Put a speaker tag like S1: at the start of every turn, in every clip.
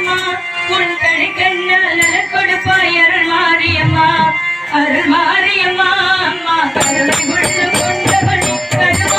S1: மாரியம்மா உன் கணிக்கண்ணால் நலர் கொடுப்பாய் அருள் மாரியம்மா அருள் மாரியம்மா அம்மா கருணை உள்ள கொண்டவனே அருள்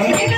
S1: I'm